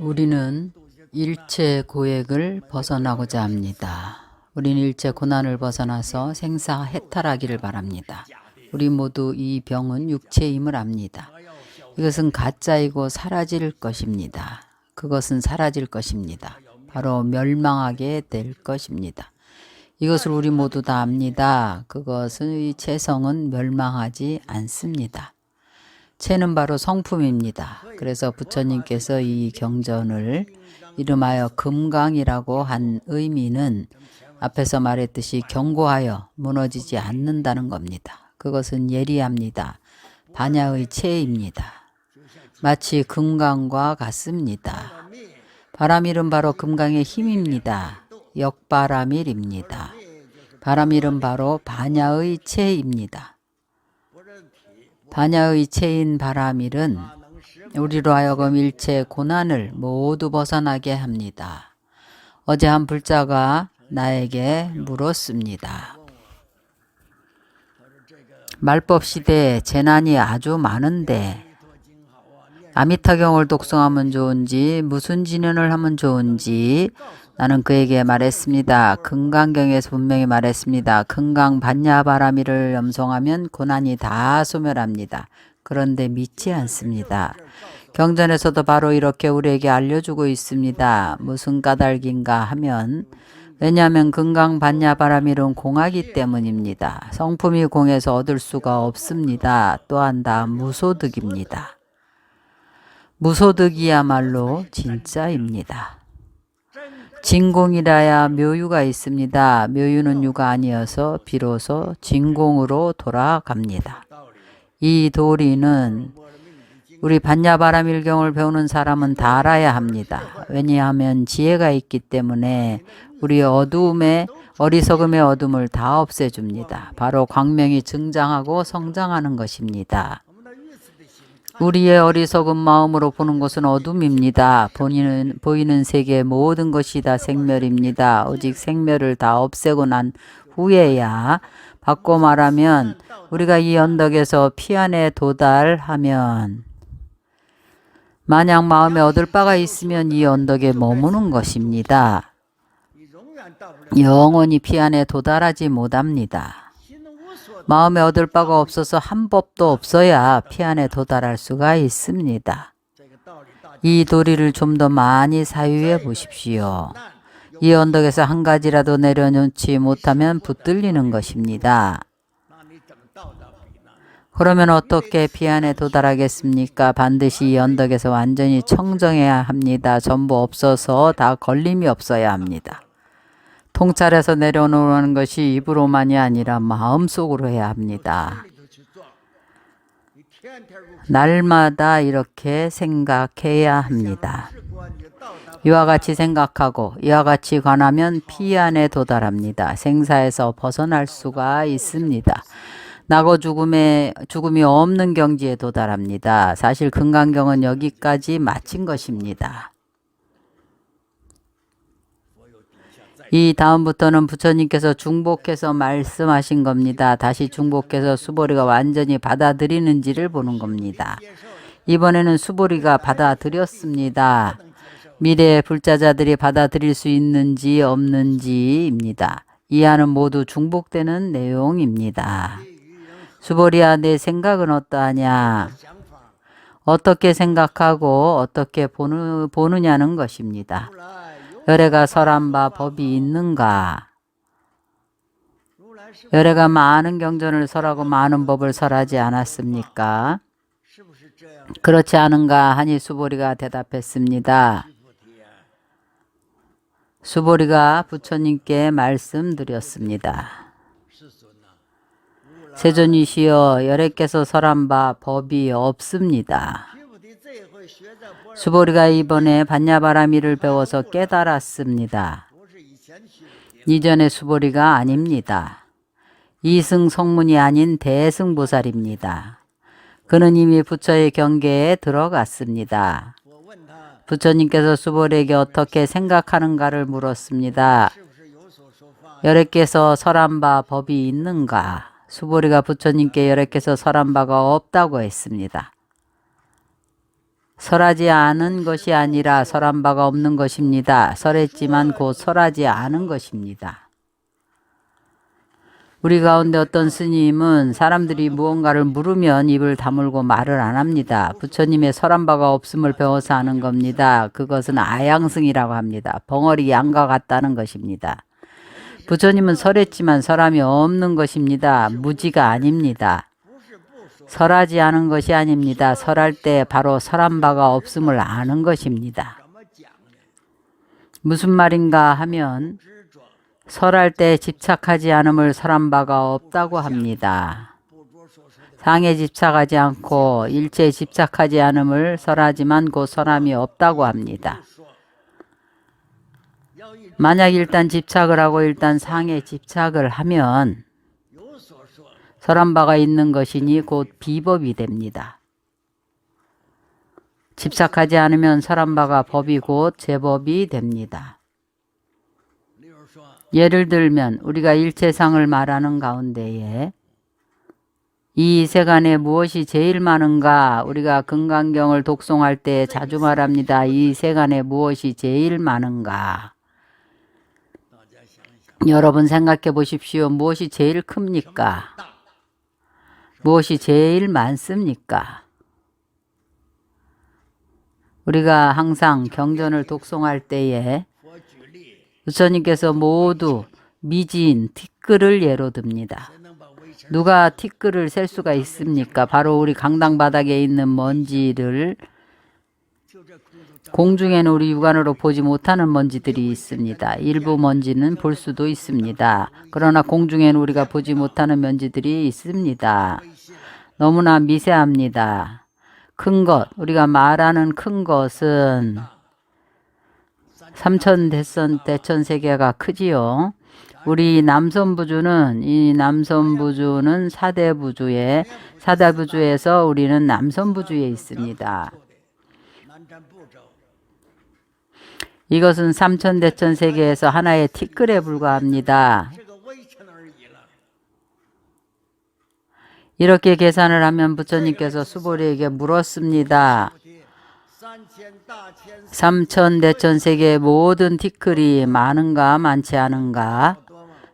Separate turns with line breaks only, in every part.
우리는 일체 고액을 벗어나고자 합니다. 우리는 일체 고난을 벗어나서 생사 해탈하기를 바랍니다. 우리 모두 이 병은 육체임을 압니다. 이것은 가짜이고 사라질 것입니다. 그것은 사라질 것입니다. 바로 멸망하게 될 것입니다. 이것을 우리 모두 다 압니다. 그것은 이 체성은 멸망하지 않습니다. 체는 바로 성품입니다. 그래서 부처님께서 이 경전을 이름하여 금강이라고 한 의미는 앞에서 말했듯이 경고하여 무너지지 않는다는 겁니다. 그것은 예리합니다. 반야의 체입니다. 마치 금강과 같습니다. 바람일은 바로 금강의 힘입니다. 역바람일입니다. 바람일은 바로 반야의 체입니다. 반야의 체인 바람일은 우리로 하여금 일체 고난을 모두 벗어나게 합니다. 어제 한 불자가 나에게 물었습니다. 말법 시대에 재난이 아주 많은데 아미타경을 독송하면 좋은지 무슨 진연을 하면 좋은지 나는 그에게 말했습니다. 금강경에서 분명히 말했습니다. 금강 반야바라미를 염송하면 고난이 다 소멸합니다. 그런데 믿지 않습니다. 경전에서도 바로 이렇게 우리에게 알려주고 있습니다. 무슨 까닭인가 하면 왜냐하면 금강 반야바라밀은 공하기 때문입니다. 성품이 공해서 얻을 수가 없습니다. 또한 다 무소득입니다. 무소득이야말로 진짜입니다. 진공이라야 묘유가 있습니다. 묘유는 유가 아니어서 비로소 진공으로 돌아갑니다. 이 도리는 우리 반야바라밀경을 배우는 사람은 다 알아야 합니다. 왜냐하면 지혜가 있기 때문에 우리 어두움의 어리석음의 어둠을 다 없애줍니다. 바로 광명이 증장하고 성장하는 것입니다. 우리의 어리석은 마음으로 보는 것은 어둠입니다. 보이는, 보이는 세계 모든 것이 다 생멸입니다. 오직 생멸을 다 없애고 난 후에야 바꿔 말하면 우리가 이 언덕에서 피안에 도달하면 만약 마음에 얻을 바가 있으면 이 언덕에 머무는 것입니다. 영원히 피안에 도달하지 못합니다. 마음에 얻을 바가 없어서 한 법도 없어야 피안에 도달할 수가 있습니다. 이 도리를 좀 더 많이 사유해 보십시오. 이 언덕에서 한 가지라도 내려놓지 못하면 붙들리는 것입니다. 그러면 어떻게 피안에 도달하겠습니까? 반드시 이 언덕에서 완전히 청정해야 합니다. 전부 없어서 다 걸림이 없어야 합니다. 통찰해서 내려놓는 것이 입으로만이 아니라 마음속으로 해야 합니다. 날마다 이렇게 생각해야 합니다. 이와 같이 생각하고 이와 같이 관하면 피안에 도달합니다. 생사에서 벗어날 수가 있습니다. 나고 죽음에 죽음이 없는 경지에 도달합니다. 사실 금강경은 여기까지 마친 것입니다. 이 다음부터는 부처님께서 중복해서 말씀하신 겁니다. 다시 중복해서 수보리가 완전히 받아들이는지를 보는 겁니다. 이번에는 수보리가 받아들였습니다. 미래의 불자자들이 받아들일 수 있는지 없는지입니다. 이하는 모두 중복되는 내용입니다. 수보리야 내 생각은 어떠하냐? 어떻게 생각하고 어떻게 보느, 보느냐는 것입니다. 열애가 설한 바 법이 있는가? 열애가 많은 경전을 설하고 많은 법을 설하지 않았습니까? 그렇지 않은가 하니 수보리가 대답했습니다. 수보리가 부처님께 말씀드렸습니다. 세존이시여 열애께서 설한 바 법이 없습니다. 수보리가 이번에 반야바라미를 배워서 깨달았습니다. 이전의 수보리가 아닙니다. 이승 성문이 아닌 대승보살입니다. 그는 이미 부처의 경계에 들어갔습니다. 부처님께서 수보리에게 어떻게 생각하는가를 물었습니다. 열애께서 설한 바 법이 있는가? 수보리가 부처님께 열애께서 설한 바가 없다고 했습니다. 설하지 않은 것이 아니라 설한 바가 없는 것입니다. 설했지만 곧 설하지 않은 것입니다. 우리 가운데 어떤 스님은 사람들이 무언가를 물으면 입을 다물고 말을 안 합니다. 부처님의 설한 바가 없음을 배워서 하는 겁니다. 그것은 아양승이라고 합니다. 벙어리 양과 같다는 것입니다. 부처님은 설했지만 설함이 없는 것입니다. 무지가 아닙니다. 설하지 않은 것이 아닙니다. 설할 때 바로 설한 바가 없음을 아는 것입니다. 무슨 말인가 하면 설할 때 집착하지 않음을 설한 바가 없다고 합니다. 상에 집착하지 않고 일체에 집착하지 않음을 설하지만 곧 설함이 없다고 합니다. 만약 일단 집착을 하고 일단 상에 집착을 하면 설한 바가 있는 것이니 곧 비법이 됩니다. 집착하지 않으면 설한 바가 법이 곧 제법이 됩니다. 예를 들면 우리가 일체상을 말하는 가운데에 이 세간에 무엇이 제일 많은가 우리가 금강경을 독송할 때 자주 말합니다. 이 세간에 무엇이 제일 많은가 여러분 생각해 보십시오. 무엇이 제일 큽니까? 무엇이 제일 많습니까? 우리가 항상 경전을 독송할 때에 부처님께서 모두 미진 티끌을 예로 듭니다. 누가 티끌을 셀 수가 있습니까? 바로 우리 강당 바닥에 있는 먼지를 공중에는 우리 육안으로 보지 못하는 먼지들이 있습니다. 일부 먼지는 볼 수도 있습니다. 그러나 공중에는 우리가 보지 못하는 먼지들이 있습니다. 너무나 미세합니다. 큰 것, 우리가 말하는 큰 것은 삼천 대선 대천 세계가 크지요. 우리 남선부주는 이 남선부주는 사대부주에 사대부주에서 우리는 남선부주에 있습니다. 이것은 삼천 대천 세계에서 하나의 티끌에 불과합니다. 이렇게 계산을 하면 부처님께서 수보리에게 물었습니다. 삼천 대천 세계의 모든 티끌이 많은가 많지 않은가?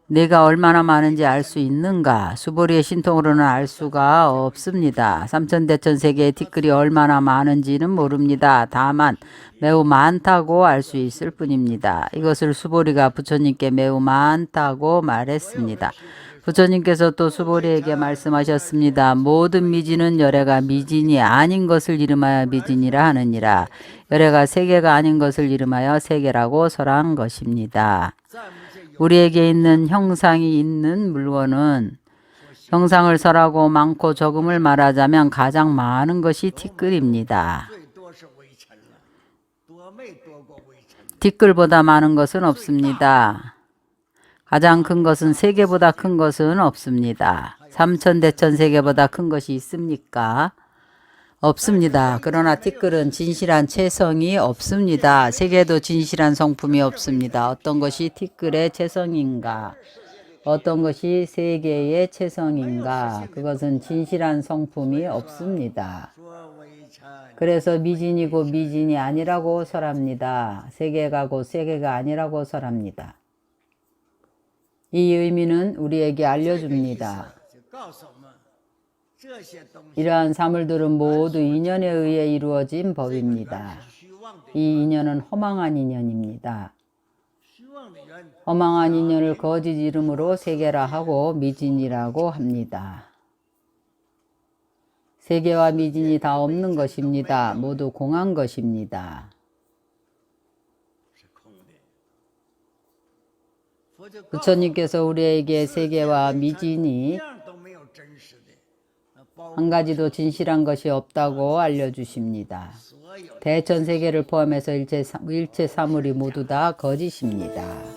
내가 얼마나 많은지 알 수 있는가? 수보리의 신통으로는 알 수가 없습니다. 삼천 대천 세계의 티끌이 얼마나 많은지는 모릅니다. 다만 매우 많다고 알 수 있을 뿐입니다. 이것을 수보리가 부처님께 매우 많다고 말했습니다. 부처님께서 또 수보리에게 말씀하셨습니다. 모든 미진은 열애가 미진이 아닌 것을 이름하여 미진이라 하느니라. 열애가 세계가 아닌 것을 이름하여 세계라고 설한 것입니다. 우리에게 있는 형상이 있는 물건은 형상을 설하고 많고 적음을 말하자면 가장 많은 것이 티끌입니다. 티끌보다 많은 것은 없습니다. 가장 큰 것은 세계보다 큰 것은 없습니다. 삼천 대천 세계보다 큰 것이 있습니까? 없습니다. 그러나 티끌은 진실한 체성이 없습니다. 세계도 진실한 성품이 없습니다. 어떤 것이 티끌의 체성인가? 어떤 것이 세계의 체성인가? 그것은 진실한 성품이 없습니다. 그래서 미진이고 미진이 아니라고 설합니다. 세계가 고 세계가 아니라고 설합니다. 이 의미는 우리에게 알려줍니다. 이러한 사물들은 모두 인연에 의해 이루어진 법입니다. 이 인연은 허망한 인연입니다. 허망한 인연을 거짓 이름으로 세계라 하고 미진이라고 합니다. 세계와 미진이 다 없는 것입니다. 모두 공한 것입니다. 부처님께서 우리에게 세계와 미진이 한 가지도 진실한 것이 없다고 알려주십니다. 대천 세계를 포함해서 일체, 일체 사물이 모두 다 거짓입니다.